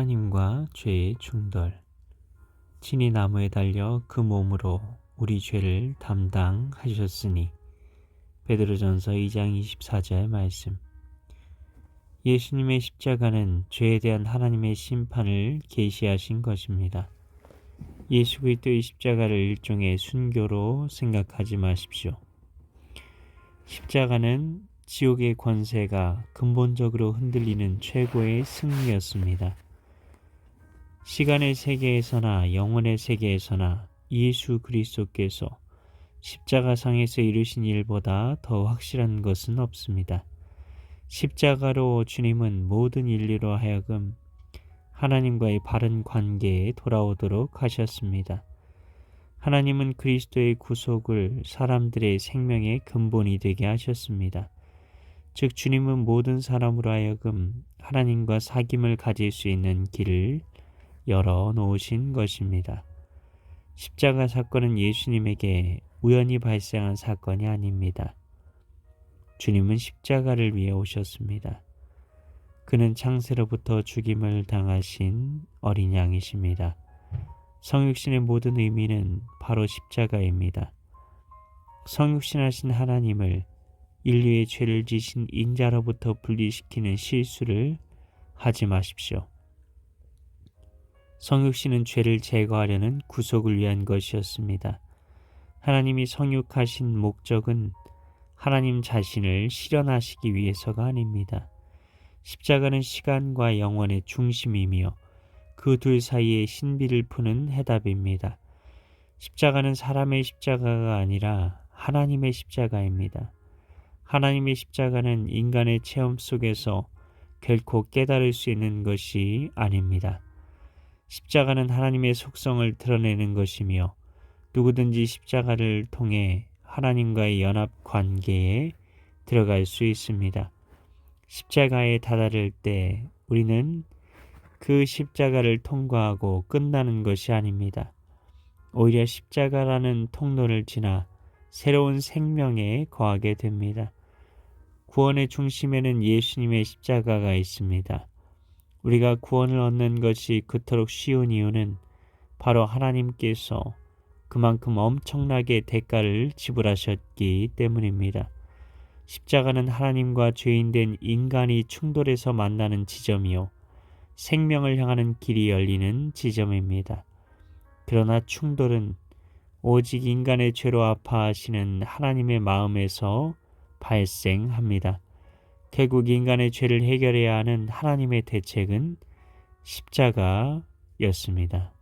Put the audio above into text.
하나님과 죄의 충돌. 친히 나무에 달려 그 몸으로 우리 죄를 담당하셨으니 베드로전서 2장 24절 말씀. 예수님의 십자가는 죄에 대한 하나님의 심판을 계시하신 것입니다. 예수 그리스도의 십자가를 일종의 순교로 생각하지 마십시오. 십자가는 지옥의 권세가 근본적으로 흔들리는 최고의 승리였습니다. 시간의 세계에서나 영혼의 세계에서나 예수 그리스도께서 십자가상에서 이루신 일보다 더 확실한 것은 없습니다. 십자가로 주님은 모든 인류로 하여금 하나님과의 바른 관계에 돌아오도록 하셨습니다. 하나님은 그리스도의 구속을 사람들의 생명의 근본이 되게 하셨습니다. 즉 주님은 모든 사람으로 하여금 하나님과 사귐을 가질 수 있는 길을 열어 놓으신 것입니다. 십자가 사건은 예수님에게 우연히 발생한 사건이 아닙니다. 주님은 십자가를 위해 오셨습니다. 그는 창세로부터 죽임을 당하신 어린 양이십니다. 성육신의 모든 의미는 바로 십자가입니다. 성육신하신 하나님을 인류의 죄를 지신 인자로부터 분리시키는 실수를 하지 마십시오. 성육신은 죄를 제거하려는 구속을 위한 것이었습니다. 하나님이 성육하신 목적은 하나님 자신을 실현하시기 위해서가 아닙니다. 십자가는 시간과 영원의 중심이며 그 둘 사이의 신비를 푸는 해답입니다. 십자가는 사람의 십자가가 아니라 하나님의 십자가입니다. 하나님의 십자가는 인간의 체험 속에서 결코 깨달을 수 있는 것이 아닙니다. 십자가는 하나님의 속성을 드러내는 것이며 누구든지 십자가를 통해 하나님과의 연합 관계에 들어갈 수 있습니다. 십자가에 다다를 때 우리는 그 십자가를 통과하고 끝나는 것이 아닙니다. 오히려 십자가라는 통로를 지나 새로운 생명에 거하게 됩니다. 구원의 중심에는 예수님의 십자가가 있습니다. 우리가 구원을 얻는 것이 그토록 쉬운 이유는 바로 하나님께서 그만큼 엄청나게 대가를 지불하셨기 때문입니다. 십자가는 하나님과 죄인된 인간이 충돌해서 만나는 지점이요. 생명을 향하는 길이 열리는 지점입니다. 그러나 충돌은 오직 인간의 죄로 아파하시는 하나님의 마음에서 발생합니다. 결국 인간의 죄를 해결해야 하는 하나님의 대책은 십자가였습니다.